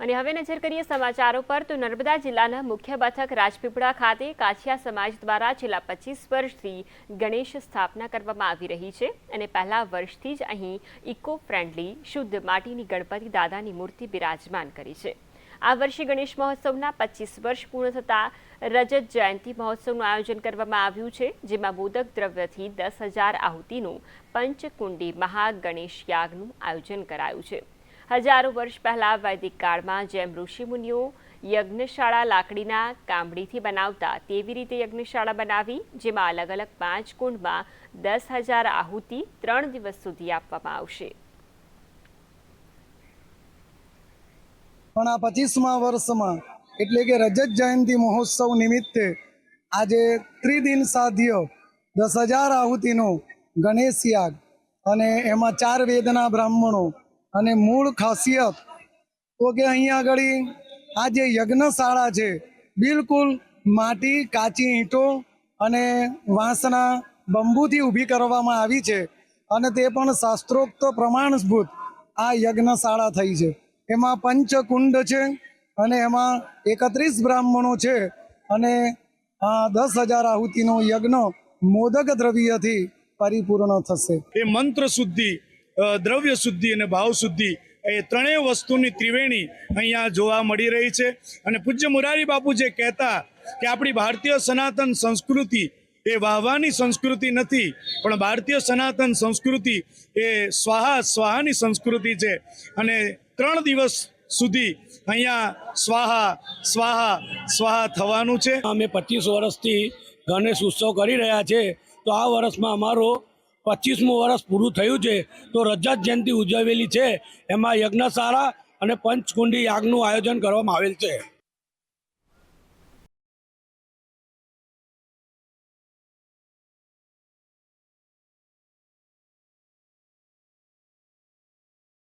અને હવે નજર કરીએ સમાચારો પર, તો નર્મદા જિલ્લાના મુખ્ય મથક રાજપીપળા ખાતે કાછિયા સમાજ દ્વારા છેલ્લા પચીસ વર્ષથી ગણેશ સ્થાપના કરવામાં આવી રહી છે અને પહેલા વર્ષથી જ અહીં ઇકો ફ્રેન્ડલી શુદ્ધ માટીની ગણપતિ દાદાની મૂર્તિ બિરાજમાન કરી છે. આ વર્ષે ગણેશ મહોત્સવના પચીસ વર્ષ પૂર્ણ થતાં રજત જયંતિ મહોત્સવનું આયોજન કરવામાં આવ્યું છે, જેમાં મોદક દ્રવ્યથી દસ હજાર આહુતિનું પંચકુંડી મહાગણેશ યાગનું આયોજન કરાયું છે. હજારો વર્ષ પહેલા વૈદિક કાળમાં જેમ ઋષિમુનિઓ યજ્ઞશાળા લાકડીના કામડીથી બનાવતા તેવી રીતે યજ્ઞશાળા બનાવી, જેમાં અલગ અલગ પાંચ કુંડમાં દસ હજાર આહુતિ ત્રણ દિવસ સુધી આપવામાં આવશે. પણ આ પચીસમા વર્ષમાં, એટલે કે રજત જયંતિ મહોત્સવ નિમિત્તે આજે ત્રિદિન સાધ્ય દસ હજાર આહુતિનો ગણેશ યાગ અને એમાં ચાર વેદના બ્રાહ્મણો અને મૂળ ખાસિયત તો કે અહીંયા આગળ આ જે યજ્ઞશાળા છે, બિલકુલ માટી, કાચી ઈંટો અને વાંસના બંબુથી ઊભી કરવામાં આવી છે અને તે પણ શાસ્ત્રોક્ત પ્રમાણભૂત આ યજ્ઞશાળા થઈ છે. એમાં પંચકુંડ છે અને એમાં એકત્રીસ બ્રાહ્મણો છે અને આ દસ હજાર આહુતિનો યજ્ઞ મોદક દ્રવ્યથી પરિપૂર્ણ થશે. એ મંત્ર શુદ્ધિ દ્રવ્ય શુદ્ધિ અને ભાવ શુદ્ધિ એ ત્રણેય વસ્તુની ત્રિવેણી અહીંયા જોવા મળી રહી છે. અને પૂજ્ય મુરારી બાપુ જે કહેતા કે આપણી ભારતીય સનાતન સંસ્કૃતિ એ વાહવાની સંસ્કૃતિ નથી, પણ ભારતીય સનાતન સંસ્કૃતિ એ સ્વાહા સ્વાહાની સંસ્કૃતિ છે. અને ત્રણ દિવસ સુધી અહીંયા સ્વાહા સ્વાહા સ્વાહા થવાનું છે. અમે પચીસ વર્ષથી ગણેશ ઉત્સવ કરી રહ્યા છે. તો આ વર્ષમાં અમારો પચીસમું વર્ષ પૂરું થયું છે, તો રજત જયંતિ ઉજવેલી છે. એમાં યજ્ઞશાળા અને પંચકુંડી યાગનું આયોજન કરવામાં આવેલ છે.